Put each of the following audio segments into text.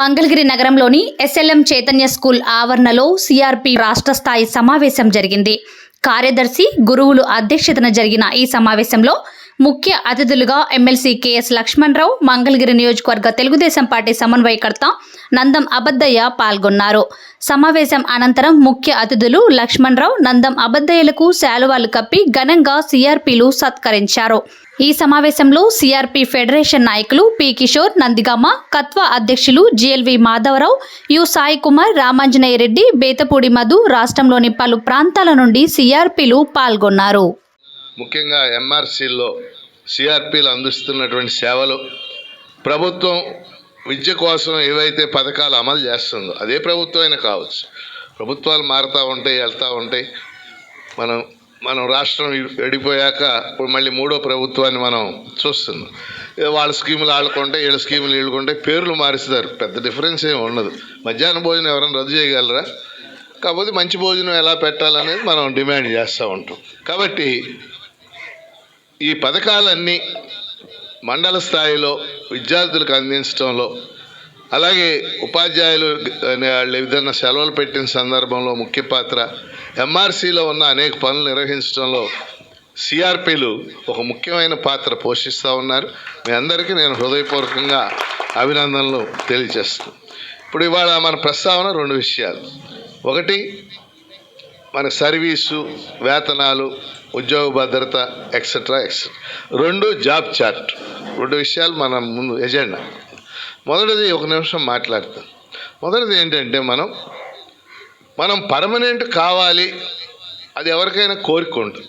మంగళగిరి నగరంలోని SLM Chaitanya school ఆవరణలో CRP రాష్ట్ర స్థాయి సమావేశం జరిగింది. కార్యదర్శి గురువులు అధ్యక్షతన జరిగిన ఈ సమావేశంలో ముఖ్య అతిథులుగా ఎమ్మెల్సీ కెఎస్ లక్ష్మణరావు మంగళగిరి నియోజకవర్గ తెలుగుదేశం పార్టీ సమన్వయకర్త నందం అబద్దయ్య పాల్గొన్నారు. సమావేశం అనంతరం ముఖ్య అతిథులు లక్ష్మణరావు నందం అబద్దయ్యలకు శాలువాలు కప్పి ఘనంగా సిఆర్పీలు సత్కరించారు. ఈ సమావేశంలో సిఆర్పి ఫెడరేషన్ నాయకులు పి కిషోర్ నందిగామ కత్వా అధ్యక్షులు జిఎల్వి మాధవరావు యు సాయి కుమార్ రామాంజనేయ రెడ్డి బేతపూడి మధు రాష్ట్రంలోని పలు ప్రాంతాల నుండి సిఆర్పీలు పాల్గొన్నారు. ముఖ్యంగా ఎంఆర్సీల్లో సిఆర్పీలు అందిస్తున్నటువంటి సేవలు ప్రభుత్వం విద్య కోసం ఏవైతే పథకాలు అమలు చేస్తుందో అదే ప్రభుత్వం అయినా కావచ్చు. ప్రభుత్వాలు మారుతూ ఉంటాయి వెళ్తూ ఉంటాయి. మనం మనం రాష్ట్రం విడిపోయాక ఇప్పుడు మళ్ళీ మూడో ప్రభుత్వాన్ని మనం చూస్తున్నాం. వాళ్ళ స్కీములు ఆడుకుంటే వీళ్ళ స్కీములు వీళ్ళుకుంటే పేర్లు మారుస్తారు. పెద్ద డిఫరెన్స్ ఏమి ఉండదు. మధ్యాహ్న భోజనం ఎవరైనా రద్దు చేయగలరా? కాకపోతే మంచి భోజనం ఎలా పెట్టాలనేది మనం డిమాండ్ చేస్తూ ఉంటాం. కాబట్టి ఈ పథకాలన్నీ మండల స్థాయిలో విద్యార్థులకు అందించడంలో అలాగే ఉపాధ్యాయులు వాళ్ళు ఏదైనా సెలవులు పెట్టిన సందర్భంలో ముఖ్య పాత్ర ఎంఆర్సీలో ఉన్న అనేక పనులు నిర్వహించడంలో సిఆర్పీలు ఒక ముఖ్యమైన పాత్ర పోషిస్తూ ఉన్నారు. మీ అందరికీ నేను హృదయపూర్వకంగా అభినందనలు తెలియజేస్తాను ఇప్పుడు ఇవాళ మన ప్రస్తావన రెండు విషయాలు. ఒకటి మన సర్వీసు వేతనాలు ఉద్యోగ భద్రత ఎక్సెట్రా ఎక్సెట్రా రెండు జాబ్ చార్ట్. రెండు విషయాలు మన ముందు ఎజెండా. మొదటిది ఒక నిమిషం మాట్లాడతాం. మొదటిది ఏంటంటే మనం మనం పర్మనెంట్ కావాలి అది ఎవరికైనా కోరిక ఉంటుంది.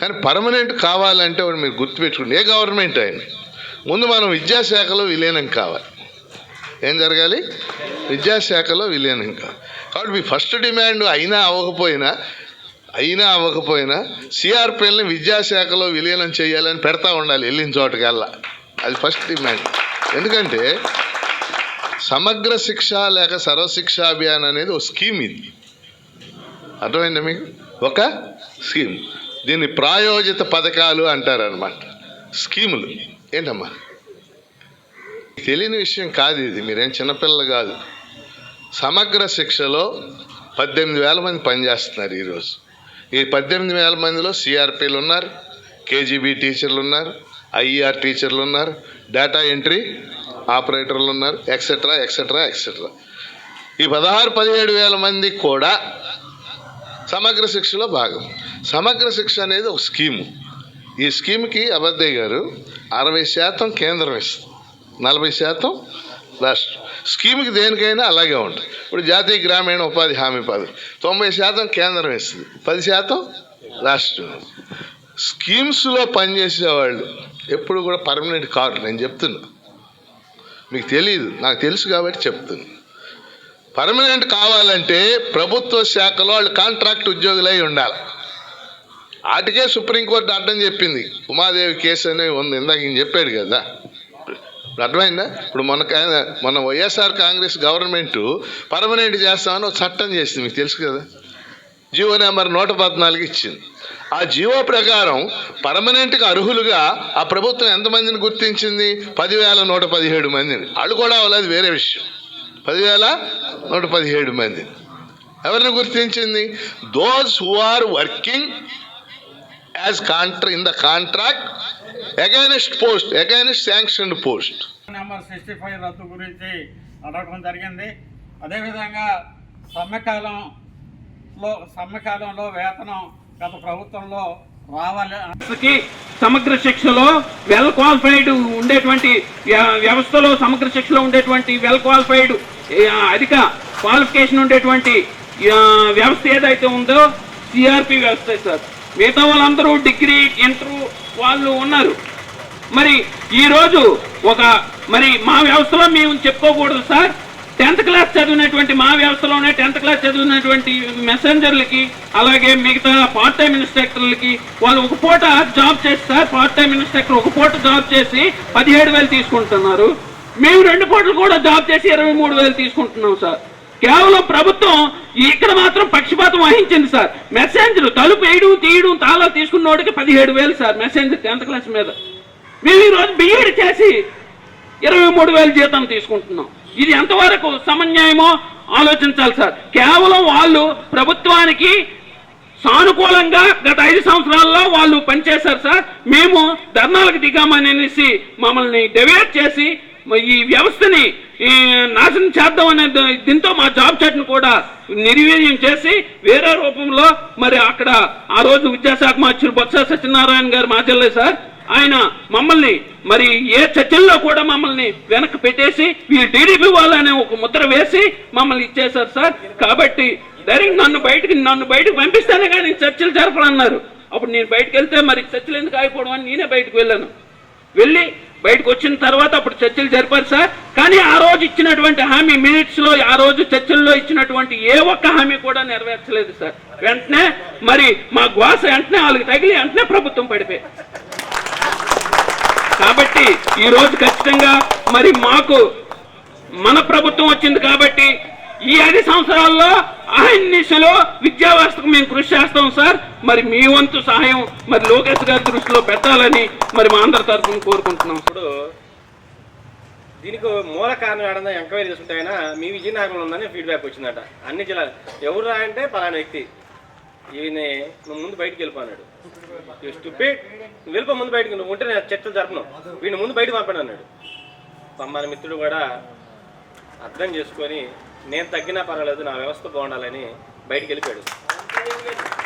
కానీ పర్మనెంట్ కావాలంటే ఒకటి మీరు గుర్తుపెట్టుకోండి ఏ గవర్నమెంట్ అయినా. ముందు మనం విద్యాశాఖలో విలీనం కావాలి. ఏం జరగాలి? విద్యాశాఖలో విలీనం కావాలి. కాబట్టి మీ ఫస్ట్ డిమాండ్ అయినా అవ్వకపోయినా అయినా అవ్వకపోయినా సిఆర్పిఎల్ని విద్యాశాఖలో విలీనం చేయాలని పెడతా ఉండాలి వెళ్ళిన చోటకల్లా. అది ఫస్ట్ డిమాండ్. ఎందుకంటే సమగ్ర శిక్ష లేక సర్వశిక్ష అభియాన్ అనేది ఒక స్కీమ్ ఇది. అర్థమైందా మీకు? ఒక స్కీమ్. దీన్ని ప్రాయోజిత పథకాలు అంటారనమాట స్కీములు. ఏంటమ్మా? తెలియని విషయం కాదు ఇది. మీరేం చిన్నపిల్లలు కాదు. సమగ్ర శిక్షలో పద్దెనిమిది వేల మంది పనిచేస్తున్నారు ఈరోజు. ఈ పద్దెనిమిది వేల మందిలో సిఆర్పీలు ఉన్నారు కేజీబీ టీచర్లు ఉన్నారు ఐఈఆర్ టీచర్లు ఉన్నారు డేటా ఎంట్రీ ఆపరేటర్లు ఉన్నారు ఎక్సెట్రా ఎక్సెట్రా ఎక్సెట్రా ఈ పదహారు పదిహేడు వేల మంది కూడా సమగ్ర శిక్షలో భాగం. సమగ్ర శిక్ష అనేది ఒక స్కీము. ఈ స్కీమ్కి అబద్దయ్య గారు అరవై శాతం కేంద్రం ఇస్తుంది నలభై శాతం లాస్ట్. స్కీమ్కి దేనికైనా అలాగే ఉంటుంది ఇప్పుడు జాతీయ గ్రామీణ ఉపాధి హామీ పథకం తొంభై శాతం కేంద్రం ఇస్తుంది పది శాతం రాష్ట్రం స్కీమ్స్లో పనిచేసేవాళ్ళు ఎప్పుడు కూడా పర్మనెంట్ కాదు నేను చెప్తున్నా. మీకు తెలియదు నాకు తెలుసు కాబట్టి చెప్తున్నా. పర్మనెంట్ కావాలంటే ప్రభుత్వ శాఖలో వాళ్ళు కాంట్రాక్ట్ ఉద్యోగులై ఉండాలి. వాటికే సుప్రీంకోర్టు అడ్డం చెప్పింది. ఉమాదేవి కేసు అనేది ఉంది. ఇందాక ఈయన చెప్పాడు కదా. అర్థమైందా? ఇప్పుడు మన మన వైఎస్ఆర్ కాంగ్రెస్ గవర్నమెంట్ పర్మనెంట్ చేస్తామని ఒక చట్టం చేసింది మీకు తెలుసు కదా? జీవో నెంబర్ నూట పద్నాలుగు ఇచ్చింది. ఆ జీవో ప్రకారం పర్మనెంట్గా అర్హులుగా ఆ ప్రభుత్వం ఎంతమందిని గుర్తించింది? పదివేల నూట పదిహేడు మందిని. వాళ్ళు కూడా అవ్వలేదు వేరే విషయం. పదివేల నూట పదిహేడు మంది ఎవరిని గుర్తించింది? Those who are working as contra in the contract against post against sanctioned post number sixty five రద్దు గురించి అడగడం జరిగింది. అదేవిధంగా సమ్మెకాలంలో సమ్మెకాలంలో వేతనం గత ప్రభుత్వంలో రావాలి. సమగ్ర శిక్షలో వెల్ క్వాలిఫైడ్ ఉండేటువంటి వ్య- వ్యవస్థలో సమగ్ర శిక్షలో ఉండేటువంటి వెల్ క్వాలిఫైడ్ అధిక క్వాలిఫికేషన్ ఉండేటువంటి వ్యవస్థ ఏదైతే ఉందో సిఆర్పి వ్యవస్థ సార్. మిగతా వాళ్ళందరూ డిగ్రీ ఇంటర్ వాళ్ళు ఉన్నారు. మరి ఈరోజు ఒక మరి మా వ్యవస్థలో మేము చెప్పుకోకూడదు సార్. టెన్త్ క్లాస్ చదివినటువంటి మా వ్యవస్థలోనే టెన్త్ క్లాస్ చదివినటువంటి మెసెంజర్లకి అలాగే మిగతా పార్ట్ టైం ఇన్స్ట్రక్టర్లకి వాళ్ళు ఒక పూట జాబ్ చేసి సార్ పార్ట్ టైం ఇన్స్ట్రక్టర్ ఒక పూట జాబ్ చేసి పదిహేడు వేలు తీసుకుంటున్నారు. మేము రెండు పూటలు కూడా జాబ్ చేసి ఇరవై మూడు వేలు తీసుకుంటున్నాం సార్. కేవలం ప్రభుత్వం ఇక్కడ మాత్రం పక్షపాతం వహించింది సార్. మెసేంజర్ తలుపు వేయడం తీయడం తాళా తీసుకున్నోడికి పదిహేడు వేలు సార్ మెసేంజర్ టెన్త్ క్లాస్ మీద. మేము ఈరోజు బిఈడి చేసి ఇరవై మూడు వేలు జీతం తీసుకుంటున్నాం. ఇది ఎంతవరకు సమన్యాయమో ఆలోచించాలి సార్. కేవలం వాళ్ళు ప్రభుత్వానికి సానుకూలంగా గత ఐదు సంవత్సరాల్లో వాళ్ళు పనిచేశారు సార్. మేము ధర్నాలకు దిగామని అనేసి మమ్మల్ని డివైడ్ చేసి ఈ వ్యవస్థని ఈ, నాశనం చేద్దాం అనే దీంతో మా జాబ్ చెట్ను కూడా నిర్వీర్యం చేసి వేరే రూపంలో మరి అక్కడ ఆ రోజు విద్యాశాఖ మార్చులు బొత్స సత్యనారాయణ గారు మాజల్లే సార్ ఆయన మమ్మల్ని మరి ఏ చర్చల్లో కూడా మమ్మల్ని వెనక్కి పెట్టేసి వీళ్ళు టీడీపీ వాళ్ళనే ఒక ముద్ర వేసి మమ్మల్ని ఇచ్చేశారు సార్. కాబట్టి డైరెక్ట్ నన్ను బయటకి నన్ను బయటకు పంపిస్తేనే కానీ చర్చలు జరపడన్నారు అప్పుడు నేను బయటకు వెళ్తే మరి చర్చలు ఎందుకు ఆగిపోవడం అని నేనే బయటకు వెళ్ళాను. వెళ్ళి బయటకు వచ్చిన తర్వాత అప్పుడు చర్చలు జరిపారు సార్. కానీ ఆ రోజు ఇచ్చినటువంటి హామీ మినిట్స్లో ఆ రోజు చర్చల్లో ఇచ్చినటువంటి ఏ ఒక్క హామీ కూడా నెరవేర్చలేదు సార్. వెంటనే మరి మా గ్వాస వెంటనే వాళ్ళకి తగిలి వెంటనే ప్రభుత్వం పడిపోయి కాబట్టి ఈ రోజు ఖచ్చితంగా మరి మాకు మన ప్రభుత్వం వచ్చింది కాబట్టి ఈ ఐదు సంవత్సరాల్లో అహర్నిశలో విద్యా వ్యవస్థకు మేము కృషి చేస్తాం సార్. మరి మీ వంతు సహాయం మరి లోకేష్ గారి దృష్టిలో పెట్టాలని మరి మా అందరి తరఫున కోరుకుంటున్నాం. ఇప్పుడు దీనికి మూల కారణం ఏడన్నా ఎంక్వైరీ చేసుకుంటే అయినా మీ విజయనగరంలో ఉందని ఫీడ్బ్యాక్ వచ్చిందట. అన్ని జిల్లాలు. ఎవరు రాయంటే పలానా వ్యక్తి. ఈయన నువ్వు ముందు బయటికి వెళ్ళిపోన్నాడు స్టూపిడ్ నువ్వు వెళ్ళిపో ముందు బయటికి. నువ్వు ఉంటే నేను చర్చలు జరపను. వీడిని ముందు బయటకు పంపాడు అన్నాడు. మన మిత్రుడు కూడా అర్థం చేసుకొని నేను తగ్గినా పర్వాలేదు నా వ్యవస్థ బాగుండాలని బయటికి వెళ్ళిపోయాడు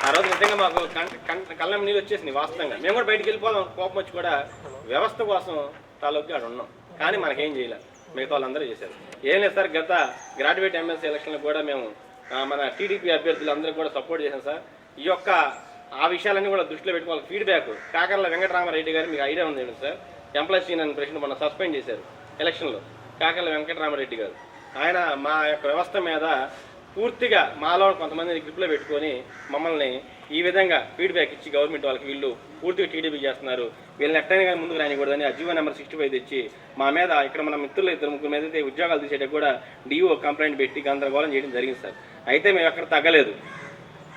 ఆ రోజు నిజంగా మాకు కం- కళ్ళ నీళ్ళు వచ్చేసింది వాస్తవంగా. మేము కూడా బయటికి వెళ్ళిపోదాం కోపం వచ్చి కూడా వ్యవస్థ కోసం తాలూకు ఆడ ఉన్నాం. కానీ మనకేం చేయలేదు మిగతా వాళ్ళందరూ చేశారు. ఏం లేదు సార్ గత గ్రాడ్యుయేట్ ఎమ్మెల్సీ ఎలక్షన్లో కూడా మేము మన టీడీపీ అభ్యర్థులందరూ కూడా సపోర్ట్ చేశాం సార్. ఈ యొక్క ఆ విషయాలన్నీ కూడా దృష్టిలో పెట్టుకోవాలి ఫీడ్బ్యాక్ కాకర్ల వెంకటరామారెడ్డి గారు మీకు ఐడియా ఉంది సార్. ఎంప్లాయీస్ యూనియన్ ప్రెసిడెంట్ మొన్న సస్పెండ్ చేశారు ఎలక్షన్లో. కాకర్ల వెంకటరామారెడ్డి గారు. ఆయన మా యొక్క వ్యవస్థ మీద పూర్తిగా మాలో కొంతమందిని గ్రిప్లో పెట్టుకొని మమ్మల్ని ఈ విధంగా ఫీడ్బ్యాక్ ఇచ్చి గవర్నమెంట్ వాళ్ళకి వీళ్ళు పూర్తిగా టీడీపీ చేస్తున్నారు. వీళ్ళని ఎట్టైనా కానీ ముందుకు రానికూడదని a G O number sixty five తెచ్చి మా మీద ఇక్కడ మన మిత్రులు ఇద్దరు ముగ్గురు మీద అయితే ఉద్యోగాలు తీసేటప్పుడు కూడా డిఓ కంప్లైంట్ పెట్టి గందరగోళం చేయడం జరిగింది సార్. అయితే మేము ఎక్కడ తగ్గలేదు.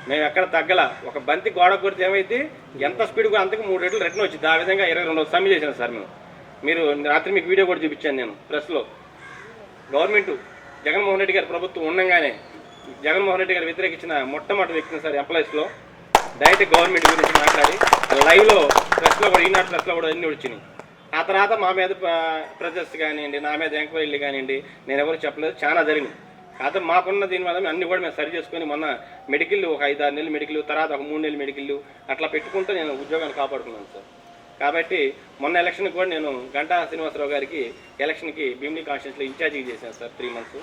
మేము ఎక్కడ తగ్గల. ఒక బంతి గోడ కొడితే ఏమైతే ఎంత స్పీడ్ కూడా అంతకు మూడు రెట్లు రిటర్న్ వచ్చింది. ఆ విధంగా ఇరవై రెండు సమ్మె చేశాను సార్ మేము. మీరు రాత్రి మీకు వీడియో కూడా చూపించాను నేను ప్రెస్లో గవర్నమెంట్ జగన్మోహన్ రెడ్డి గారి ప్రభుత్వం ఉండగానే జగన్మోహన్ రెడ్డి గారు వ్యతిరేకించిన మొట్టమొదటి వ్యక్తిని సార్ ఎంప్లాయీస్లో డైరెక్ట్ గవర్నమెంట్ గురించి మాట్లాడి లైవ్లో ప్రెస్లో కూడా ఈనాడు ప్రెస్లో కూడా అన్ని వచ్చినాయి. ఆ తర్వాత మా మీద ప్రజెస్ కానివ్వండి నా మీద ఎంక్వైరీలు కానివ్వండి నేను ఎవరు చెప్పలేదు చాలా జరిగింది కాకపోతే మాకున్న దీని వల్ల అన్ని కూడా మేము సరి చేసుకొని మొన్న మెడికల్ ఒక ఐదు ఆరు నెలలు మెడికల్ తర్వాత ఒక మూడు నెలలు మెడికల్ అట్లా పెట్టుకుంటూ నేను ఉద్యోగాన్ని కాపాడుకున్నాను సార్. కాబట్టి మొన్న ఎలక్షన్ కూడా నేను గంటా శ్రీనివాసరావు గారికి ఎలక్షన్కి భీమిని కాన్స్టిట్యూన్స్లో ఇన్ఛార్జిగా చేశాను సార్ త్రీ మంత్స్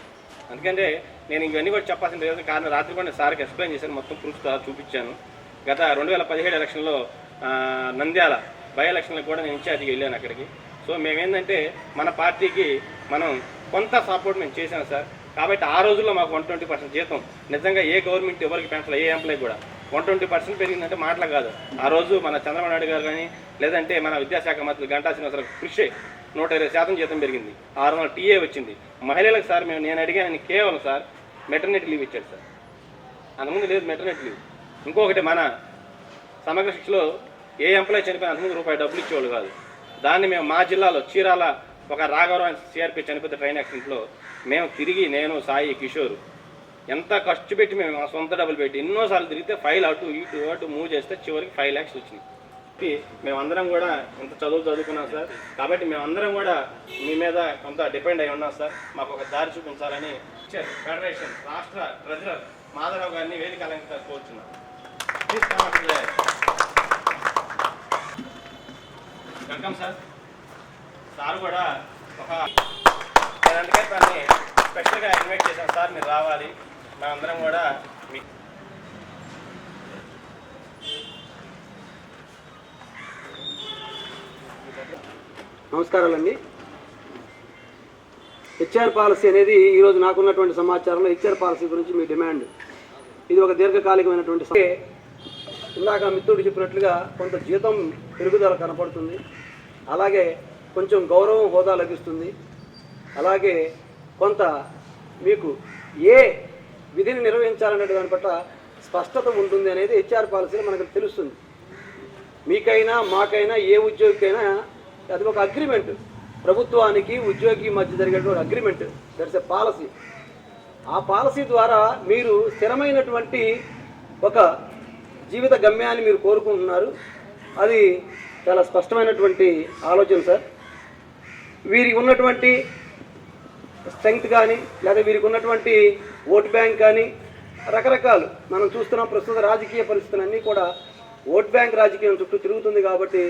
అందుకంటే నేను ఇవన్నీ కూడా చెప్పాల్సిన లేదు. కారణం రాత్రి కూడా నేను సార్కి ఎక్స్ప్లెయిన్ చేశాను మొత్తం ప్రూఫ్ చూపించాను. గత రెండు వేల పదిహేడు ఎలక్షన్లో నంద్యాల బై ఎలక్షన్లో కూడా నేను ఇన్ఛార్జికి వెళ్ళాను అక్కడికి. సో మేమేంటంటే మన పార్టీకి మనం కొంత సపోర్ట్ మేము చేశాం సార్. కాబట్టి ఆ రోజుల్లో మాకు వన్ ట్వంటీ పర్సెంట్ జీతం. నిజంగా ఏ గవర్నమెంట్ ఎవరికి పెంచలే ఏ ఎంప్లాయీ కూడా. వన్ ట్వంటీ పర్సెంట్ పెరిగిందంటే మాటలు కాదు. ఆ రోజు మన చంద్రబాబు నాయుడు గారు కానీ లేదంటే మన విద్యాశాఖ మంత్రి గంటా శ్రీనివాసరావు కృషి నూట ఇరవై శాతం జీతం పెరిగింది. ఆరు వందల టీఏ వచ్చింది. మహిళలకు సార్ మేము నేను అడిగాను కేవలం సార్ మెటర్నిటీ లీవ్ ఇచ్చాడు సార్. అంతకుముందు లేదు మెటర్నిటీ లీవ్ ఇంకొకటి మన సమగ్ర శిక్షలో ఏ ఎంప్లాయ్ చనిపోయిన అంతకుముందు రూపాయి డబ్బులు ఇచ్చేవాళ్ళు కాదు. దాన్ని మేము మా జిల్లాలో చీరాల ఒక రాఘవరావు సిఆర్పి చనిపోతే ట్రైన్ యాక్సిడెంట్లో మేము తిరిగి నేను సాయి కిషోర్ ఎంత ఖర్చు పెట్టి మేము మా సొంత డబ్బులు పెట్టి ఎన్నోసార్లు తిరిగితే ఫైల్ అటు ఇటు అటు మూవ్ చేస్తే చివరికి ఫైవ్ ల్యాక్స్ వచ్చినాయి. మేము మేమందరం కూడా ఇంత చదువు చదువుకున్నాం సార్? కాబట్టి మేమందరం కూడా మీ మీద కొంత డిపెండ్ అయి ఉన్నాం సార్. మాకు ఒక దారి చూపించాలని ఫెడరేషన్ రాష్ట్ర ట్రెజరర్ మాధవరావు గారిని వేదిక అలంకరించాలని కోరుచున్నాం. వెల్కమ్ సార్ సార్ కూడా ఒక అందుకే తనని స్పెషల్గా ఇన్వైట్ చేశాను సార్ మీరు రావాలి. మనందరం కూడా మీ నమస్కారాలండి. హెచ్ఆర్ పాలసీ అనేది ఈరోజు నాకున్నటువంటి సమాచారంలో హెచ్ఆర్ పాలసీ గురించి మీ డిమాండ్. ఇది ఒక దీర్ఘకాలికమైనటువంటి ఇందాక మిత్రుడు చెప్పినట్లుగా కొంత జీతం పెరుగుదల కనపడుతుంది. అలాగే కొంచెం గౌరవం హోదా లభిస్తుంది. అలాగే కొంత మీకు ఏ విధిని నిర్వహించాలనే దాని పట్ల స్పష్టత ఉంటుంది అనేది హెచ్ఆర్ పాలసీలో మనకు తెలుస్తుంది. మీకైనా మాకైనా ఏ ఉద్యోగికైనా అది ఒక అగ్రిమెంట్. ప్రభుత్వానికి ఉద్యోగి మధ్య జరిగేటువంటి అగ్రిమెంట్. దట్స్ ఎ పాలసీ ఆ పాలసీ ద్వారా మీరు స్థిరమైనటువంటి ఒక జీవిత గమ్యాన్ని మీరు కోరుకుంటున్నారు. అది చాలా స్పష్టమైనటువంటి ఆలోచన సార్. వీరికి ఉన్నటువంటి స్ట్రెంగ్త్ కానీ లేదా వీరికి ఉన్నటువంటి ఓట్ బ్యాంక్ కానీ రకరకాలు. మనం చూస్తున్నాం ప్రస్తుత రాజకీయ పరిస్థితులన్నీ కూడా ఓట్ బ్యాంక్ రాజకీయం చుట్టూ తిరుగుతుంది కాబట్టి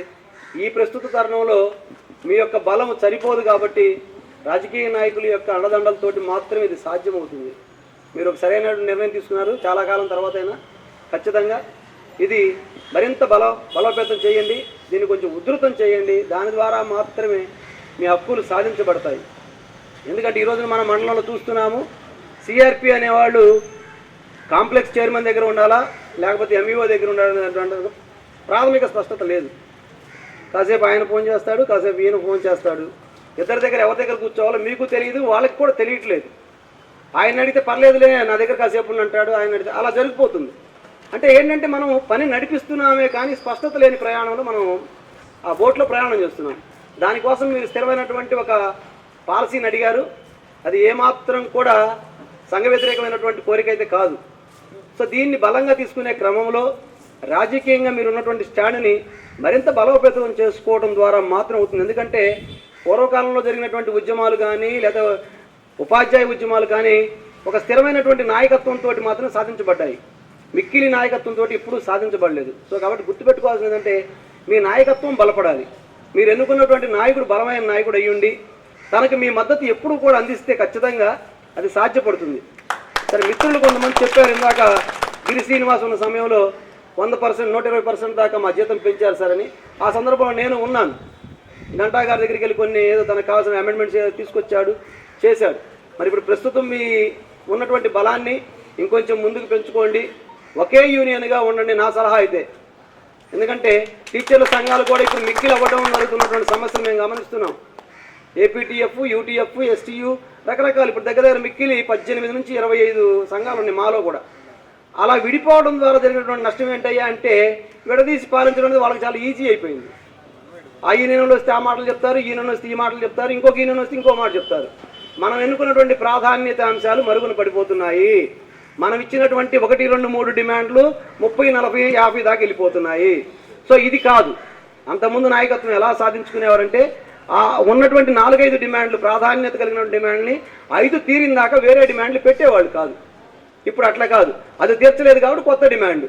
ఈ ప్రస్తుత తరుణంలో మీ యొక్క బలం సరిపోదు కాబట్టి రాజకీయ నాయకుల యొక్క అండదండలతోటి మాత్రమే ఇది సాధ్యమవుతుంది. మీరు ఒక సరైన నిర్ణయం తీసుకున్నారు. చాలా కాలం తర్వాత అయినా ఖచ్చితంగా ఇది మరింత బల బలోపేతం చేయండి. దీన్ని కొంచెం ఉధృతం చేయండి. దాని ద్వారా మాత్రమే మీ హక్కులు సాధించబడతాయి. ఎందుకంటే ఈరోజు మన మండలంలో చూస్తున్నాము సిఆర్పి అనేవాళ్ళు కాంప్లెక్స్ చైర్మన్ దగ్గర ఉండాలా? లేకపోతే ఎంఈఓ దగ్గర ఉండాలనేటువంటి ప్రాథమిక స్పష్టత లేదు. కాసేపు ఆయన ఫోన్ చేస్తాడు కాసేపు ఈయన ఫోన్ చేస్తాడు. ఇద్దరి దగ్గర ఎవరి దగ్గర కూర్చోవాలో మీకు తెలియదు వాళ్ళకి కూడా తెలియట్లేదు. ఆయన అడిగితే పర్లేదులే నా దగ్గర కాసేపు అంటాడు ఆయన అడిగితే అలా జరిగిపోతుంది. అంటే ఏంటంటే మనం పని నడిపిస్తున్నామే కానీ స్పష్టత లేని ప్రయాణంలో మనం ఆ బోట్లో ప్రయాణం చేస్తున్నాం. దానికోసం మీరు స్థిరమైనటువంటి ఒక పాలసీని అడిగారు. అది ఏమాత్రం కూడా సంఘ వ్యతిరేకమైనటువంటి కోరిక అయితే కాదు. సో దీన్ని బలంగా తీసుకునే క్రమంలో రాజకీయంగా మీరు ఉన్నటువంటి స్టాండ్ని మరింత బలోపేతం చేసుకోవడం ద్వారా మాత్రం అవుతుంది. ఎందుకంటే పూర్వకాలంలో జరిగినటువంటి ఉద్యమాలు కానీ లేదా ఉపాధ్యాయ ఉద్యమాలు కానీ ఒక స్థిరమైనటువంటి నాయకత్వంతో మాత్రం సాధించబడ్డాయి. మిక్కిలి నాయకత్వంతో ఎప్పుడూ సాధించబడలేదు. సో కాబట్టి గుర్తుపెట్టుకోవాల్సింది ఏంటంటే మీ నాయకత్వం బలపడాలి. మీరు ఎన్నుకున్నటువంటి నాయకుడు బలమైన నాయకుడు అయ్యుండి తనకు మీ మద్దతు ఎప్పుడు కూడా అందిస్తే ఖచ్చితంగా అది సాధ్యపడుతుంది. సరే మిత్రులు కొంతమంది చెప్పారు ఇందాక గిరి శ్రీనివాస్ ఉన్న సమయంలో వంద పర్సెంట్ నూట ఇరవై పర్సెంట్ దాకా మా జీతం పెంచారు సార్ అని. ఆ సందర్భంలో నేను ఉన్నాను. గంటా గారి దగ్గరికి వెళ్ళి కొన్ని ఏదో తనకు కావాల్సిన అమెండ్మెంట్స్ ఏదో తీసుకొచ్చాడు చేశాడు. మరి ఇప్పుడు ప్రస్తుతం మీ ఉన్నటువంటి బలాన్ని ఇంకొంచెం ముందుకు పెంచుకోండి. ఒకే యూనియన్గా ఉండండి నా సలహా అయితే. ఎందుకంటే టీచర్ల సంఘాలు కూడా ఇప్పుడు మిక్కిలు అవ్వడం జరుగుతున్నటువంటి సమస్యలు మేము గమనిస్తున్నాం. ఏపీటీఎఫ్ యూటీఎఫ్ ఎస్టీయు రకరకాలు. ఇప్పుడు దగ్గర దగ్గర మిక్కిలి పద్దెనిమిది నుంచి ఇరవై ఐదు సంఘాలు ఉన్నాయి మాలో కూడా. అలా విడిపోవడం ద్వారా జరిగినటువంటి నష్టం ఏంటయ్యా అంటే విడదీసి పాలించడం అనేది వాళ్ళకి చాలా ఈజీ అయిపోయింది. ఆ ఈయనలో వస్తే ఆ మాటలు చెప్తారు ఈ వస్తే ఈ మాటలు చెప్తారు ఇంకొక ఈయనలో వస్తే ఇంకో మాట చెప్తారు. మనం ఎన్నుకున్నటువంటి ప్రాధాన్యత అంశాలు మరుగున పడిపోతున్నాయి. మనం ఇచ్చినటువంటి ఒకటి రెండు మూడు డిమాండ్లు ముప్పై నలభై యాభై దాకా వెళ్ళిపోతున్నాయి. సో ఇది కాదు. అంతకుముందు నాయకత్వం ఎలా సాధించుకునేవారంటే ఉన్నటువంటి నాలుగైదు డిమాండ్లు ప్రాధాన్యత కలిగిన డిమాండ్ని ఐదు తీరిన దాకా వేరే డిమాండ్లు పెట్టేవాళ్ళు కాదు. ఇప్పుడు అట్లా కాదు. అది తీర్చలేదు కాబట్టి కొత్త డిమాండ్.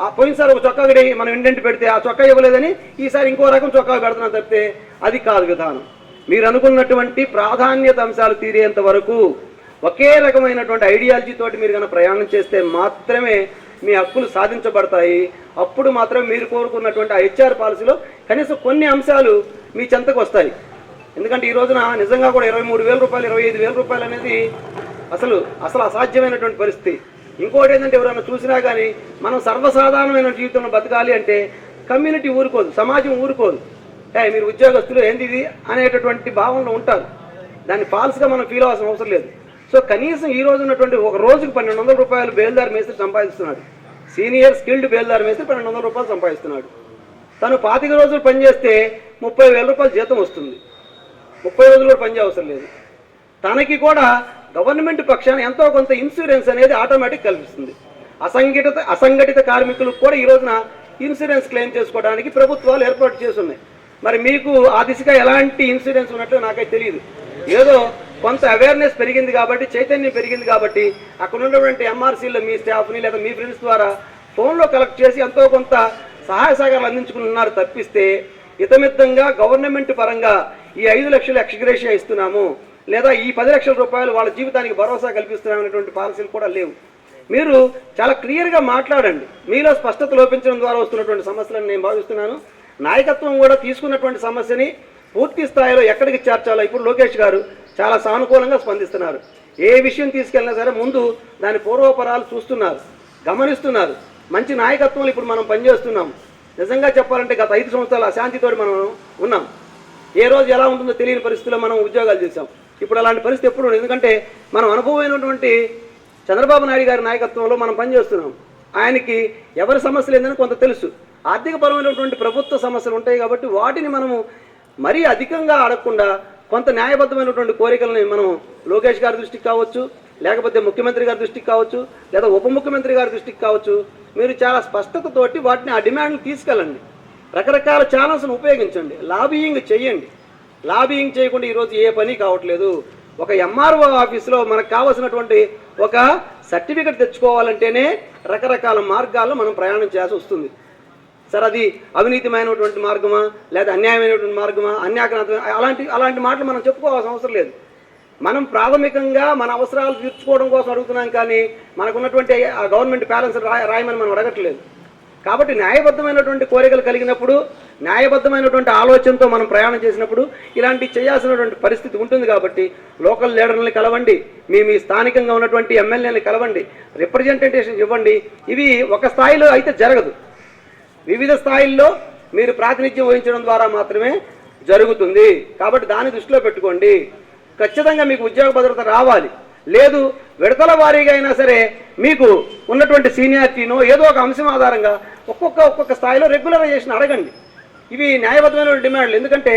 ఆ పోయినసారి ఒక చొక్కా గడి మనం ఇండెంట్ పెడితే ఆ చొక్కా ఇవ్వలేదని ఈసారి ఇంకో రకం చొక్కా పెడుతున్నాం తప్పితే అది కాదు విధానం. మీరు అనుకున్నటువంటి ప్రాధాన్యత అంశాలు తీరేంత వరకు ఒకే రకమైనటువంటి ఐడియాలజీ తోటి మీరు కనుక ప్రయాణం చేస్తే మాత్రమే మీ హక్కులు సాధించబడతాయి. అప్పుడు మాత్రం మీరు కోరుకున్నటువంటి ఆ హెచ్ఆర్ పాలసీలో కనీసం కొన్ని అంశాలు మీ చెంతకు వస్తాయి. ఎందుకంటే ఈ రోజున నిజంగా కూడా ఇరవై మూడు వేల రూపాయలు ఇరవై ఐదు వేల రూపాయలు అనేది అసలు అసలు అసాధ్యమైనటువంటి పరిస్థితి. ఇంకోటి ఏంటంటే ఎవరైనా చూసినా కానీ మనం సర్వసాధారణమైన జీవితంలో బతకాలి అంటే కమ్యూనిటీ ఊరుకోదు సమాజం ఊరుకోదు. ఏ మీరు ఉద్యోగస్తులు ఏంది ఇది అనేటటువంటి భావనలో ఉంటారు. దాన్ని ఫాల్స్గా మనం ఫీల్ అవ్వాల్సిన అవసరం లేదు. సో కనీసం ఈ రోజు ఉన్నటువంటి ఒక రోజుకు పన్నెండు వందల రూపాయలు బేల్దార్ మేస్త్రి సంపాదిస్తున్నాడు. సీనియర్ స్కిల్డ్ బేల్దార్ మేస్త్రి పన్నెండు వందల రూపాయలు సంపాదిస్తున్నాడు. తను పాతిక రోజులు పనిచేస్తే ముప్పై వేల రూపాయలు జీతం వస్తుంది. ముప్పై రోజులు కూడా పని అవసరం లేదు. తనకి కూడా గవర్నమెంట్ పక్షాన ఎంతో కొంత ఇన్సూరెన్స్ అనేది ఆటోమేటిక్ కల్పిస్తుంది. అసంఘటిత అసంఘటిత కార్మికులకు కూడా ఈ రోజున ఇన్సూరెన్స్ క్లెయిమ్ చేసుకోవడానికి ప్రభుత్వాలు ఏర్పాటు చేస్తున్నాయి. మరి మీకు ఆ దిశగా ఎలాంటి ఇన్సూరెన్స్ ఉన్నట్లు నాకైతే తెలియదు. ఏదో కొంత అవేర్నెస్ పెరిగింది కాబట్టి చైతన్యం పెరిగింది కాబట్టి అక్కడ ఉన్నటువంటి ఎంఆర్సీలో మీ స్టాఫ్ని లేదా మీ ఫ్రెండ్స్ ద్వారా ఫోన్లో కలెక్ట్ చేసి ఎంతో కొంత సహాయ సహకారాలు అందించుకున్నారు తప్పిస్తే ఇతమిత్తంగా గవర్నమెంట్ పరంగా ఈ ఐదు లక్షలు ఎక్స్గ్రేషియా ఇస్తున్నాము లేదా ఈ పది లక్షల రూపాయలు వాళ్ళ జీవితానికి భరోసా కల్పిస్తున్నామనేటువంటి పాలసీలు కూడా లేవు. మీరు చాలా క్లియర్గా మాట్లాడండి. మీలో స్పష్టత లోపించడం ద్వారా వస్తున్నటువంటి సమస్యలను నేను భావిస్తున్నాను. నాయకత్వం కూడా తీసుకున్నటువంటి సమస్యని పూర్తి స్థాయిలో ఎక్కడికి చేర్చాలో ఇప్పుడు లోకేష్ గారు చాలా సానుకూలంగా స్పందిస్తున్నారు. ఏ విషయం తీసుకెళ్ళినా సరే ముందు దాని పూర్వపరాలు చూస్తున్నారు గమనిస్తున్నారు. మంచి నాయకత్వంలో ఇప్పుడు మనం పనిచేస్తున్నాం. నిజంగా చెప్పాలంటే గత ఐదు సంవత్సరాల అశాంతితో మనం ఉన్నాం. ఏ రోజు ఎలా ఉంటుందో తెలియని పరిస్థితుల్లో మనం ఉద్యోగాలు చేశాం. ఇప్పుడు అలాంటి పరిస్థితి ఎప్పుడు ఎందుకంటే మనం అనుభవమైనటువంటి చంద్రబాబు నాయుడు గారి నాయకత్వంలో మనం పనిచేస్తున్నాం. ఆయనకి ఎవరి సమస్యలు ఏందని కొంత తెలుసు. ఆర్థిక పరమైనటువంటి ప్రభుత్వ సమస్యలు ఉంటాయి కాబట్టి వాటిని మనము మరీ అధికంగా అడగకుండా కొంత న్యాయబద్ధమైనటువంటి కోరికలని మనం లోకేష్ గారి దృష్టికి కావచ్చు లేకపోతే ముఖ్యమంత్రి గారి దృష్టికి కావచ్చు లేదా ఉప ముఖ్యమంత్రి గారి దృష్టికి కావచ్చు మీరు చాలా స్పష్టతతోటి వాటిని ఆ డిమాండ్లు తీసుకెళ్ళండి. రకరకాల ఛానల్స్ను ఉపయోగించండి. లాబియింగ్ చేయండి లాబియింగ్ చేయకుండా ఈరోజు ఏ పని కావట్లేదు. ఒక ఎంఆర్ఓ ఆఫీస్లో మనకు కావాల్సినటువంటి ఒక సర్టిఫికెట్ తెచ్చుకోవాలంటేనే రకరకాల మార్గాల్లో మనం ప్రయాణం చేయాల్సి వస్తుంది. సార్ అది అవినీతిమైనటువంటి మార్గమా? లేదా అన్యాయమైనటువంటి మార్గమా? అన్యాయకరణ అలాంటి అలాంటి మాటలు మనం చెప్పుకోవాల్సిన అవసరం లేదు. మనం ప్రాథమికంగా మన అవసరాలు తీర్చుకోవడం కోసం అడుగుతున్నాం కానీ మనకున్నటువంటి ఆ గవర్నమెంట్ బ్యాలెన్స్ రాయ రాయమని మనం అడగట్లేదు. కాబట్టి న్యాయబద్ధమైనటువంటి కోరికలు కలిగినప్పుడు న్యాయబద్ధమైనటువంటి ఆలోచనతో మనం ప్రయాణం చేసినప్పుడు ఇలాంటి చేయాల్సినటువంటి పరిస్థితి ఉంటుంది కాబట్టి లోకల్ లీడర్లని కలవండి మీ మీ స్థానికంగా ఉన్నటువంటి ఎమ్మెల్యేని కలవండి రిప్రజెంటేషన్ ఇవ్వండి. ఇవి ఒక స్థాయిలో అయితే జరగదు. వివిధ స్థాయిల్లో మీరు ప్రాతినిధ్యం వహించడం ద్వారా మాత్రమే జరుగుతుంది. కాబట్టి దాన్ని దృష్టిలో పెట్టుకోండి. ఖచ్చితంగా మీకు ఉద్యోగ భద్రత రావాలి. లేదు విడతల వారీగా అయినా సరే మీకు ఉన్నటువంటి సీనియారిటీనో ఏదో ఒక అంశం ఆధారంగా ఒక్కొక్క ఒక్కొక్క స్థాయిలో రెగ్యులరైజేషన్ అడగండి. ఇవి న్యాయబద్ధమైన డిమాండ్లు. ఎందుకంటే